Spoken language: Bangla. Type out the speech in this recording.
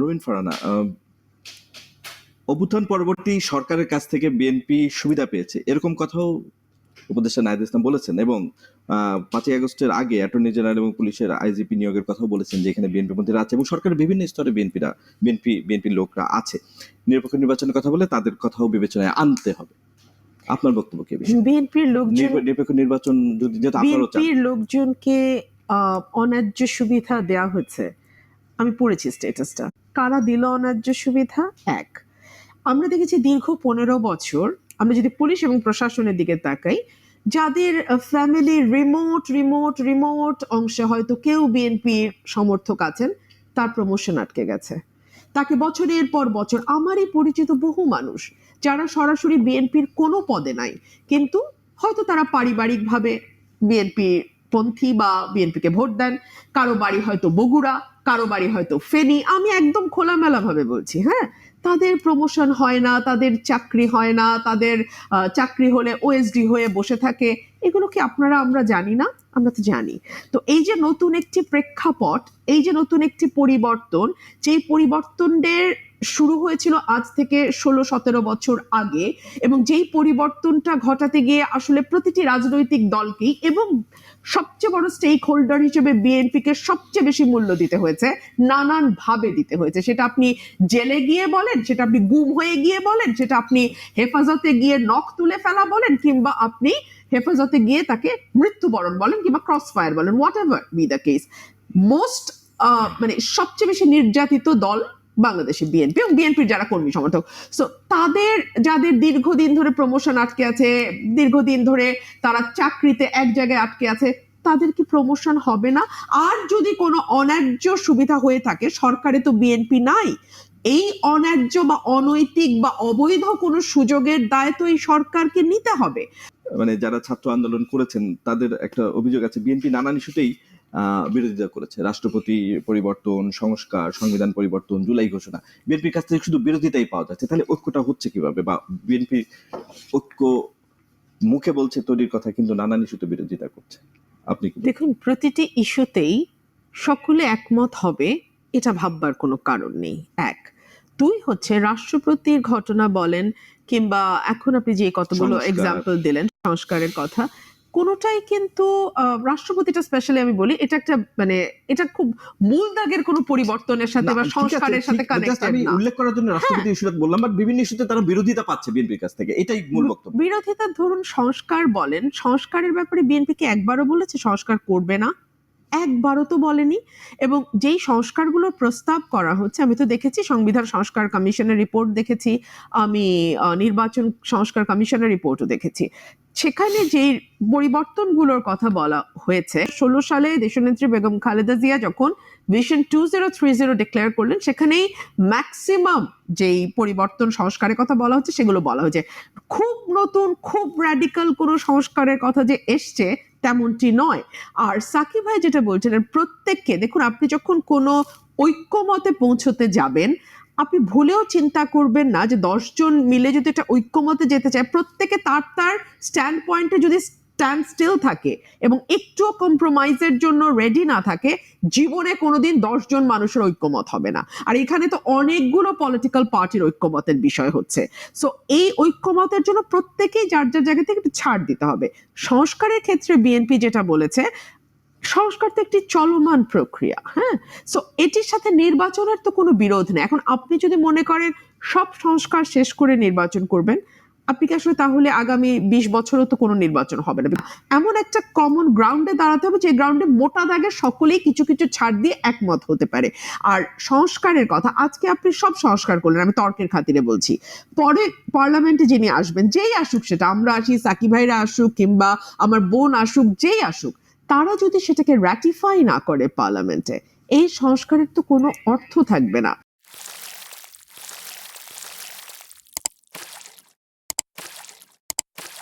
রবিন ফারানা অভ্যুত্থান পরবর্তী সরকারের কাছ থেকে বিএনপি সুবিধা পেয়েছে। এরকম কথাও উপদেষ্টা নাহিদ ইসলাম বলেছেন এবং পাঁচই আগস্টের আগে অ্যাটর্নি জেনারেল এবং পুলিশের আইজিপি নিয়োগের কথাও বলেছেন যে এখানে বিএনপি মন্ত্রীরা আছে এবং সরকারের বিভিন্ন স্তরে বিএনপিরা বিএনপি বিএনপির লোকরা আছে। নিরপেক্ষ নির্বাচনের কথা বলে তাদের কথাও বিবেচনায় আনতে হবে। আপনার বক্তব্য কি বিএনপির লোকজন নিরপেক্ষ নির্বাচন যদি আপনারও চান। বিএনপির লোকজনকে অন্যায্য সুবিধা দেয়া হচ্ছে। আমি পড়েছি স্ট্যাটাসটা কারা দিল অন্যায্য সুবিধা? এক। আমরা দেখেছি দীর্ঘ পনেরো বছর আমরা যদি পুলিশ এবং প্রশাসনের দিকে তাকাই, যাদের ফ্যামিলি রিমোট রিমোট রিমোট অংশে হয়তো কেউ বিএনপির সমর্থক আছেন, তার প্রমোশন আটকে গেছে। তাকে বছরের পর বছর, আমারই পরিচিত বহু মানুষ, যারা সরাসরি বিএনপির কোনো পদে নাই, কিন্তু হয়তো তারা পারিবারিকভাবে বিএনপি পন্থী বা বিএনপিকে ভোট দেন, কারও বাড়ি হয়তো বগুড়া কারও বাড়ি হয়তো। ফেনি, আমি একদম খোলামেলা ভাবে বলছি হ্যাঁ? তাদের প্রমোশন হয় না, তাদের চাকরি হয় না, তাদের চাকরি হলে ওএসডি হয়ে বসে থাকে। এগুলো কি আপনারা, আমরা জানি না? আমরা তো জানি। তো এই যে নতুন একটি প্রেক্ষাপট, এই যে নতুন একটি পরিবর্তন, যেই পরিবর্তনের শুরু হয়েছিল আজ থেকে ষোলো, সতেরো বছর আগে এবং যেই পরিবর্তনটা ঘটাতে গিয়ে আসলে প্রতিটি রাজনৈতিক দলকেই এবং সবচেয়ে বড় স্টেক হোল্ডার হিসেবে বিএনপিকে সবচেয়ে বেশি মূল্য দিতে হয়েছে নানান ভাবে দিতে হয়েছে। সেটা আপনি জেলে গিয়ে বলেন, সেটা আপনি গুম হয়ে গিয়ে বলেন, সেটা আপনি হেফাজতে গিয়ে নখ তুলে ফেলা বলেন, কিংবা আপনি হেফাজতে গিয়ে তাকে মৃত্যুবরণ বলেন, কিংবা ক্রস ফায়ার বলেন whatever be the case most মানে সবচেয়ে বেশি নির্যাতিত দল বাংলাদেশে বিএনপি এবং বিএনপির যারা কর্মী সমর্থক। সো তাদের, যাদের দীর্ঘদিন ধরে প্রমোশন আটকে আছে, দীর্ঘদিন ধরে তারা চাকরিতে এক জায়গায় আটকে আছে, তাদের কি প্রমোশন হবে না? আর যদি কোনো অন্যায্য সুবিধা হয়ে থাকে, সরকারে তো বিএনপি নাই, এই অন্যায্য বা অনৈতিক বা অবৈধ কোনো সুযোগের দায় তো এই সরকারকে নিতে হবে। মানে যারা ছাত্র আন্দোলন করেছেন, তাদের একটা অভিযোগ আছে বিএনপি নানান ইস্যুতেই বিরোধিতা করেছে। রাষ্ট্রপতি পরিবর্তন সংস্কার সংবিধান পরিবর্তন জুলাই ঘোষণা। বিএনপির কাছ থেকে শুধু বিরোধিতাই পাওয়া যাচ্ছে। তাহলে ঐক্যটা হচ্ছে কীভাবে? বা বিএনপি ঐক্য মুখে বলছে তৈরির কথা কিন্তু নানান ইস্যুতে বিরোধিতা করছে। আপনি দেখুন প্রতিটি ইস্যুতেই সকলে একমত হবে এটা ভাববার কোনো কারণ নেই। এক। দুই হচ্ছে রাষ্ট্রপতির ঘটনা বলেন কিংবা এখন আপনি যে কতগুলো এক্সাম্পল দিলেন সংস্কারের কথা কোনোটাই কিন্তু রাষ্ট্রপতিটা স্পেশালি আমি বলি এটা একটা মানে এটা খুব মূল দাগের কোনো পরিবর্তনের সাথে বা সংস্কারের সাথে কানেক্টেড আমি হ্যাঁ। উল্লেখ করার জন্য রাষ্ট্রপতি ইস্যুটা বললাম বাট বিভিন্ন ইস্যুতে তারা বিরোধিতা পাচ্ছে বিএনপির কাছ থেকে এটাই মূল বক্তব্য। বিরোধিতা ধরুন সংস্কার বলেন সংস্কারের ব্যাপারে বিএনপি কি একবারও বলেছে সংস্কার করবে না? একবারও তো বলেনি। এবং যেই সংস্কারগুলোর প্রস্তাব করা হচ্ছে, আমি তো দেখেছি সংবিধান সংস্কার কমিশনের রিপোর্ট দেখেছি, আমি নির্বাচন সংস্কার কমিশনের রিপোর্টও দেখেছি। সেখানে যে পরিবর্তনগুলোর কথা বলা হয়েছে, ষোলো সালে দেশনেত্রী বেগম খালেদা জিয়া যখন vision two zero three zero declare করলেন, সেখানেই ম্যাক্সিমাম যেই পরিবর্তন সংস্কারের কথা বলা হচ্ছে, সেগুলো বলা হয়েছে। খুব নতুন, খুব র্যাডিক্যাল কোনো সংস্কারের কথা যে এসছে তেমনটি নয়। আর সাকিব ভাই যেটা বলছিলেন, প্রত্যেককে, দেখুন, আপনি যখন কোনো ঐক্যমতে পৌঁছতে যাবেন, আপনি ভুলেও চিন্তা করবেন না যে দশজন মিলে যদি একটা ঐক্যমতে যেতে চায়, প্রত্যেকে তার তার স্ট্যান্ড পয়েন্টে যদি স্ট্যান্ড স্টিল থাকে এবং একটুও কম্প্রোমাইজের জন্য রেডি না থাকে, জীবনে কোনোদিন দশজন মানুষের ঐক্যমত হবে না। আর এখানে তো অনেকগুলো পলিটিক্যাল পার্টির ঐক্যমতের বিষয় হচ্ছে। সো এই ঐক্যমতের জন্য প্রত্যেকেই যার যার জায়গা থেকে একটু ছাড় দিতে হবে। সংস্কারের ক্ষেত্রে বিএনপি যেটা বলেছে, সংস্কার তো একটি চলমান প্রক্রিয়া হ্যাঁ? সো এটির সাথে নির্বাচনের তো কোনো বিরোধ নেই। এখন আপনি যদি মনে করেন সব সংস্কার শেষ করে নির্বাচন করবেন আপনি কি আসলে তাহলে আগামী বিশ বছরও তো কোনো নির্বাচন হবে না? এমন একটা কমন গ্রাউন্ডে দাঁড়াতে হবে যে গ্রাউন্ডে মোটা দাগে সকলেই কিছু কিছু ছাড় দিয়ে একমত হতে পারে। আর সংস্কারের কথা, আজকে আপনি সব সংস্কার করলেন, আমি তর্কের খাতিরে বলছি। পরে পার্লামেন্টে যিনি আসবেন, যেই আসুক সেটা, আমরা আসি সাকি ভাইরা আসুক কিংবা আমার বোন আসুক, যেই আসুক, তারা যদি সেটাকে র্যাটিফাই না করে পার্লামেন্টে, এই সংস্কারের তো কোনো অর্থ থাকবে না।